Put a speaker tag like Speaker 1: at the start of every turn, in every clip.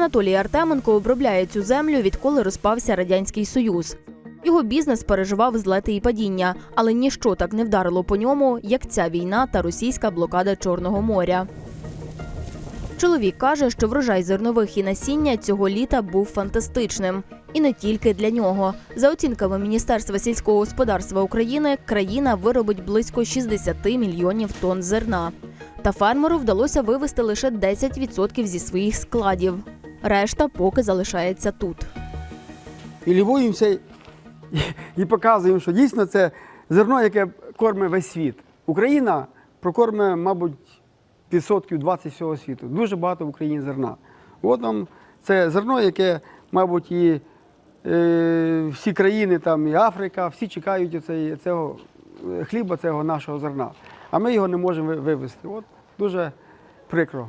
Speaker 1: Анатолій Артеменко обробляє цю землю, відколи розпався радянський союз. Його бізнес переживав злети і падіння, але ніщо так не вдарило по ньому, як ця війна та російська блокада Чорного моря. Чоловік каже, що врожай зернових і насіння цього літа був фантастичним. І не тільки для нього. За оцінками Міністерства сільського господарства України, країна виробить близько 60 мільйонів тонн зерна. Та фермеру вдалося вивести лише 10% зі своїх складів. Решта поки залишається тут.
Speaker 2: і лівуємося і, показуємо, що дійсно це зерно, яке кормить весь світ. Україна прокормить, мабуть, відсотків 20 всього світу. Дуже багато в Україні зерна. От вам це зерно, яке, мабуть, і е, всі країни, там, і Африка, всі чекають оцей, цього е, хліба, цього нашого зерна. А ми його не можемо вивезти. От дуже прикро.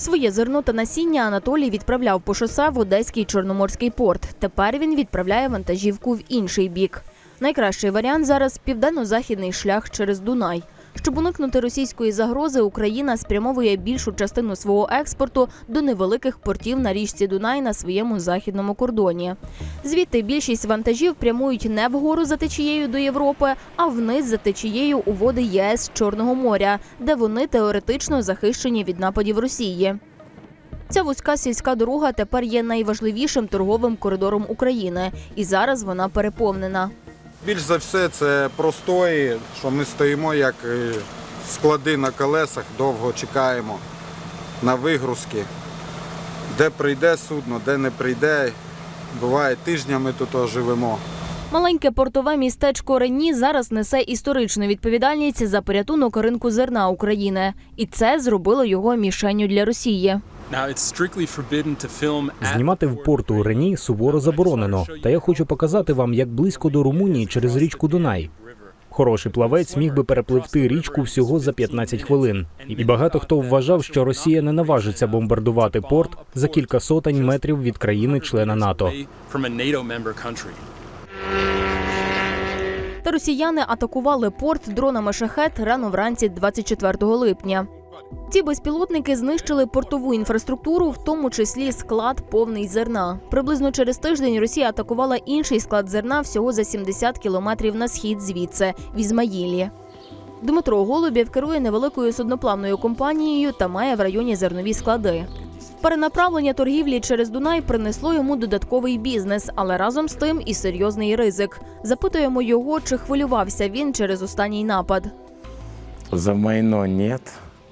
Speaker 1: Своє зерно та насіння Анатолій відправляв по шосе в Одеський Чорноморський порт. Тепер він відправляє вантажівку в інший бік. Найкращий варіант зараз південно-західний шлях через Дунай. Щоб уникнути російської загрози, Україна спрямовує більшу частину свого експорту до невеликих портів на річці Дунай на своєму західному кордоні. Звідти більшість вантажів прямують не вгору за течією до Європи, а вниз за течією у води ЄС Чорного моря, де вони теоретично захищені від нападів Росії. Ця вузька сільська дорога тепер є найважливішим торговим коридором України, і зараз вона переповнена.
Speaker 3: Більш за все це простої, що ми стоїмо як склади на колесах, довго чекаємо на вигрузки. Де прийде судно, де не прийде. Буває тижнями тут живемо.
Speaker 1: Маленьке портове містечко Рені зараз несе історичну відповідальність за порятунок ринку зерна України, і це зробило його мішенню для Росії.
Speaker 4: Знімати в порту Рені суворо заборонено. Та я хочу показати вам, як близько до Румунії через річку Дунай. Хороший плавець міг би перепливти річку всього за 15 хвилин. І багато хто вважав, що Росія не наважиться бомбардувати порт за кілька сотень метрів від країни-члена НАТО.
Speaker 1: Та росіяни атакували порт дронами шахет рано вранці 24 липня. Ці безпілотники знищили портову інфраструктуру, в тому числі склад повний зерна. Приблизно через тиждень Росія атакувала інший склад зерна всього за 70 кілометрів на схід звідси в Ізмаїлі. Дмитро Голубєв керує невеликою судноплавною компанією та має в районі зернові склади. Перенаправлення торгівлі через Дунай принесло йому додатковий бізнес, але разом з тим і серйозний ризик. Запитуємо його, чи хвилювався він через останній напад.
Speaker 5: За майно нет,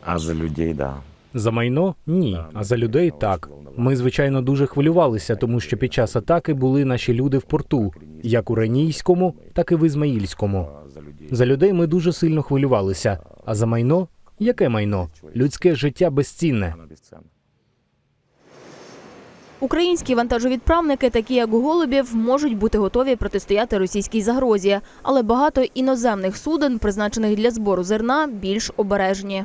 Speaker 5: а за людей да.
Speaker 4: За майно ні, а за людей так. Ми звичайно дуже хвилювалися, тому що під час атаки були наші люди в порту, як у Ренійському, так і в Ізмаїльському. За людей ми дуже сильно хвилювалися. А за майно? Яке майно? Людське життя безцінне.
Speaker 1: Українські вантажовідправники, такі як Голубів, можуть бути готові протистояти російській загрозі, але багато іноземних суден, призначених для збору зерна, більш обережні.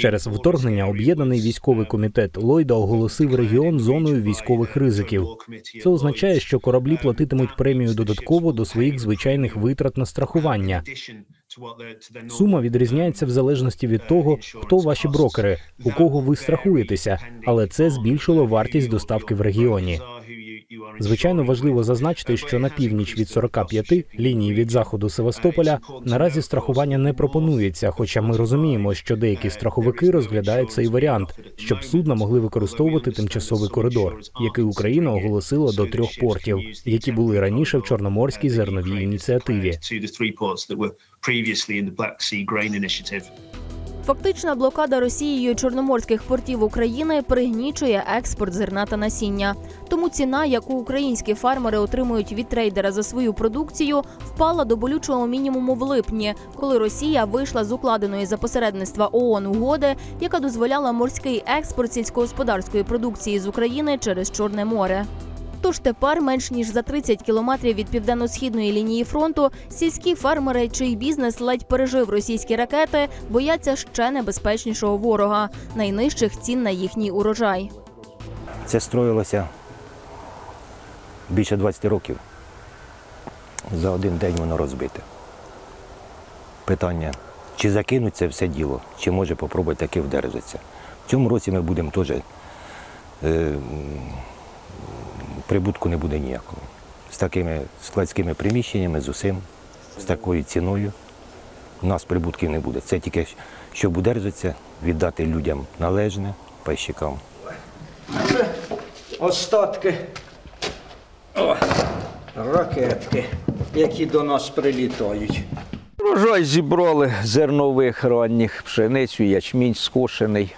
Speaker 4: Через вторгнення об'єднаний військовий комітет Ллойда оголосив регіон зоною військових ризиків. Це означає, що кораблі платитимуть премію додатково до своїх звичайних витрат на страхування. Сума відрізняється в залежності від того, хто ваші брокери, у кого ви страхуєтеся, але це збільшило вартість доставки в регіоні. Звичайно, важливо зазначити, що на північ від 45 лінії від заходу Севастополя наразі страхування не пропонується. Хоча ми розуміємо, що деякі страховики розглядають цей варіант, щоб судна могли використовувати тимчасовий коридор, який Україна оголосила до трьох портів, які були раніше в Чорноморській зерновій ініціативі.
Speaker 1: Фактична блокада Росією чорноморських портів України пригнічує експорт зерна та насіння. Тому ціна, яку українські фермери отримують від трейдера за свою продукцію, впала до болючого мінімуму в липні, коли Росія вийшла з укладеної за посередництва ООН угоди, яка дозволяла морський експорт сільськогосподарської продукції з України через Чорне море. Тож тепер менш ніж за 30 кілометрів від південно-східної лінії фронту сільські фермери, чий бізнес ледь пережив російські ракети, бояться ще небезпечнішого ворога найнижчих цін на їхній урожай.
Speaker 6: Це строїлося більше 20 років. За один день воно розбите. Питання чи закинуть це все діло, чи може попробувати таки вдержатися. В цьому році ми будемо теж е, прибутку не буде ніякого. З такими складськими приміщеннями, з усім, з такою ціною. У нас прибутків не буде. Це тільки щоб удержатися, віддати людям належне, пайщикам.
Speaker 7: остатки о, ракетки, які до нас прилітають. Врожай зібрали зернових ранніх, пшеницю, ячмінь скошений.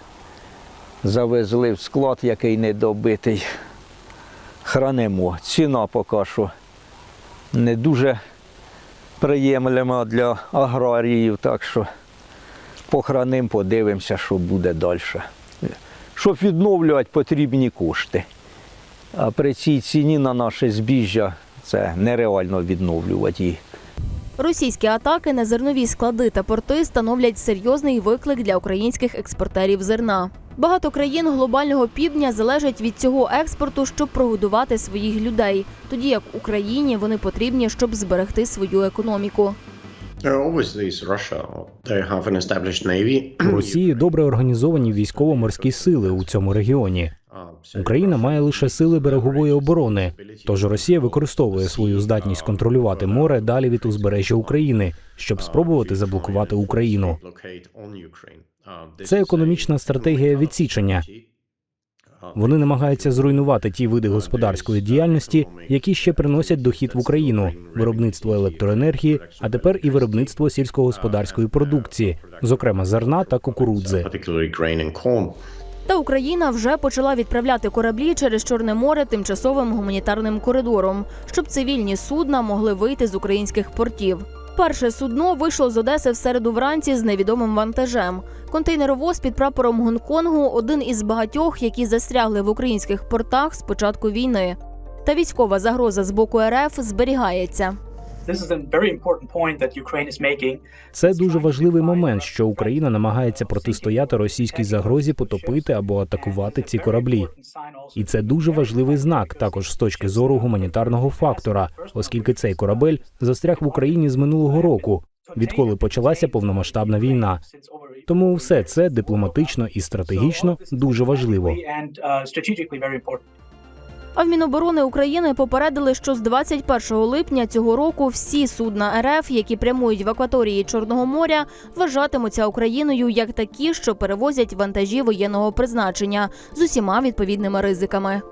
Speaker 7: Завезли в склад, який недобитий. Хранимо. Ціна поки що не дуже приємлема для аграріїв, так що похранимо, подивимося, що буде далі. Щоб відновлювати, потрібні кошти. А при цій ціні на наше збіжжя це нереально відновлювати її.
Speaker 1: Російські атаки на зернові склади та порти становлять серйозний виклик для українських експортерів зерна. Багато країн глобального півдня залежать від цього експорту, щоб прогодувати своїх людей, тоді як Україні вони потрібні, щоб зберегти свою економіку.
Speaker 4: У Росії добре організовані військово-морські сили у цьому регіоні. Україна має лише сили берегової оборони. Тож Росія використовує свою здатність контролювати море далі від узбережжя України, щоб спробувати заблокувати Україну. Це економічна стратегія відсічення. Вони намагаються зруйнувати ті види господарської діяльності, які ще приносять дохід в Україну: виробництво електроенергії, а тепер і виробництво сільськогосподарської продукції, зокрема зерна та кукурудзи.
Speaker 1: Та Україна вже почала відправляти кораблі через Чорне море тимчасовим гуманітарним коридором, щоб цивільні судна могли вийти з українських портів. Перше судно вийшло з Одеси в середу вранці з невідомим вантажем. Контейнеровоз під прапором Гонконгу один із багатьох, які застрягли в українських портах з початку війни. Та військова загроза з боку РФ зберігається.
Speaker 4: Це дуже важливий момент, що Україна намагається протистояти російській загрозі потопити або атакувати ці кораблі. І це дуже важливий знак, також з точки зору гуманітарного фактора, оскільки цей корабель застряг в Україні з минулого року, відколи почалася повномасштабна війна. Тому все це дипломатично і стратегічно дуже важливо.
Speaker 1: А в Міноборони України попередили, що з 21 липня цього року всі судна РФ, які прямують в акваторії Чорного моря, вважатимуться Україною як такі, що перевозять вантажі воєнного призначення з усіма відповідними ризиками.